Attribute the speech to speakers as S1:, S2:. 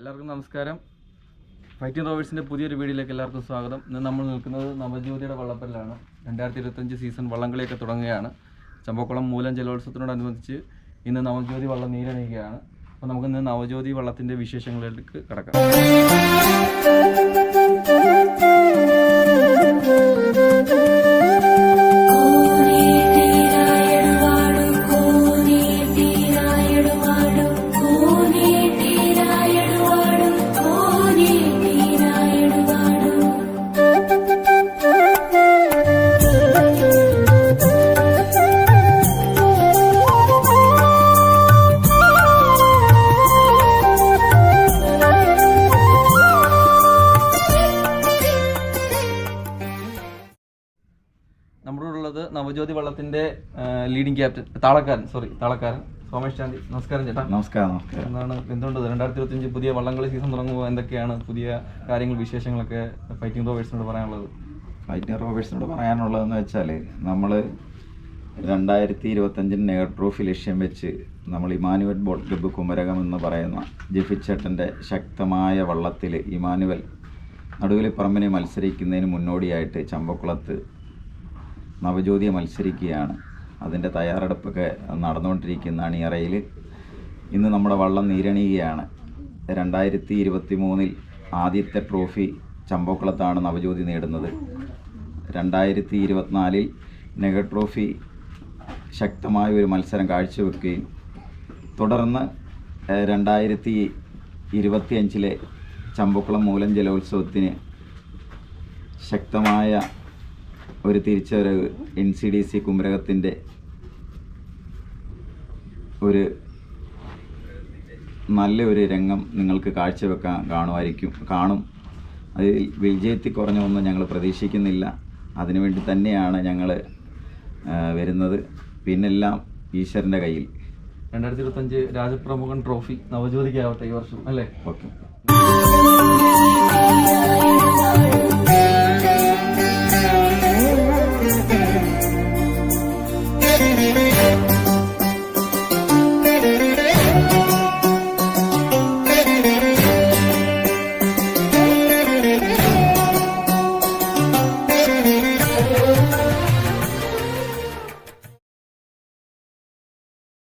S1: എല്ലാവർക്കും നമസ്കാരം ഫൈറ്റിംഗ് റോവേഴ്സിൻ്റെ പുതിയൊരു വീഡിയോയിലേക്ക് എല്ലാവർക്കും സ്വാഗതം ഇന്ന് നമ്മൾ നിൽക്കുന്നത് നവജ്യോതിയുടെ വള്ളപ്പലിലാണ് രണ്ടായിരത്തി ഇരുപത്തഞ്ച് സീസൺ വള്ളംകളിയൊക്കെ തുടങ്ങുകയാണ് ചമ്പക്കുളം മൂലം ജലോത്സവത്തിനോടനുബന്ധിച്ച് ഇന്ന് നവജ്യോതി വള്ളം നീരണിയുകയാണ് അപ്പോൾ നമുക്ക് ഇന്ന് നവജ്യോതി വള്ളത്തിൻ്റെ വിശേഷങ്ങളിലേക്ക് കിടക്കാം നമ്മുടെ ഉള്ളത് നവജ്യോതി വള്ളത്തിന്റെ ലീഡിംഗ് ക്യാപ്റ്റൻ താളക്കാരൻ സോറി താളക്കാരൻ സോമേഷ് ചാന്തി നമസ്കാരം ചേട്ടാ നമസ്കാരം എന്താണ് എന്തുകൊണ്ട് രണ്ടായിരത്തി ഇരുപത്തിയഞ്ച് പുതിയ വള്ളംകളി സീസൺ തുടങ്ങുമ്പോൾ എന്തൊക്കെയാണ് പുതിയ കാര്യങ്ങൾ വിശേഷങ്ങളൊക്കെ ഫൈറ്റിംഗ് റോവേഴ്സിനോട് പറയാനുള്ളത്
S2: ഫൈറ്റിംഗ് റോവേഴ്സിനോട് പറയാനുള്ളതെന്ന് വെച്ചാൽ നമ്മൾ രണ്ടായിരത്തി ഇരുപത്തഞ്ചിന് നെഗർ ട്രോഫി ലക്ഷ്യം വെച്ച് നമ്മൾ ഇമാനുവൽ ബോട്ട് ക്ലബ്ബ് കുമരകം എന്ന് പറയുന്ന ജെഫിച്ചേട്ടൻ്റെ ശക്തമായ വള്ളത്തിൽ ഇമാനുവൽ നടുവിലിപ്പറമ്പിനെ മത്സരിക്കുന്നതിന് മുന്നോടിയായിട്ട് ചമ്പക്കുളത്ത് നവജ്യോതി മത്സരിക്കുകയാണ് അതിൻ്റെ തയ്യാറെടുപ്പൊക്കെ നടന്നുകൊണ്ടിരിക്കുന്ന അണിയറയിൽ ഇന്ന് നമ്മുടെ വള്ളം നീരണിയുകയാണ് രണ്ടായിരത്തി ഇരുപത്തി മൂന്നിൽ ആദ്യത്തെ ട്രോഫി ചമ്പക്കുളത്താണ് നവജ്യോതി നേടുന്നത് രണ്ടായിരത്തി ഇരുപത്തിനാലിൽ നെഗ ട്രോഫി ശക്തമായ ഒരു മത്സരം കാഴ്ചവെക്കുകയും തുടർന്ന് രണ്ടായിരത്തി ഇരുപത്തിയഞ്ചിലെ ചമ്പക്കുളം മൂലം ജലോത്സവത്തിന് ശക്തമായ ഒരു തിരിച്ചൊരവ് എൻ സി ഡി സി കുമരകത്തിൻ്റെ ഒരു നല്ല ഒരു രംഗം നിങ്ങൾക്ക് കാഴ്ചവെക്കാൻ കാണുമായിരിക്കും കാണും അതിൽ വിജയത്തിൽ കുറഞ്ഞൊന്നും ഞങ്ങൾ പ്രതീക്ഷിക്കുന്നില്ല അതിനുവേണ്ടി തന്നെയാണ് ഞങ്ങൾ വരുന്നത് പിന്നെല്ലാം ഈശ്വരൻ്റെ കയ്യിൽ
S1: രണ്ടായിരത്തി ഇരുപത്തഞ്ച് രാജപ്രമുഖൻ ട്രോഫി നവജ്യോതിക്കാവട്ടെ ഈ വർഷം അല്ലേ ഓക്കെ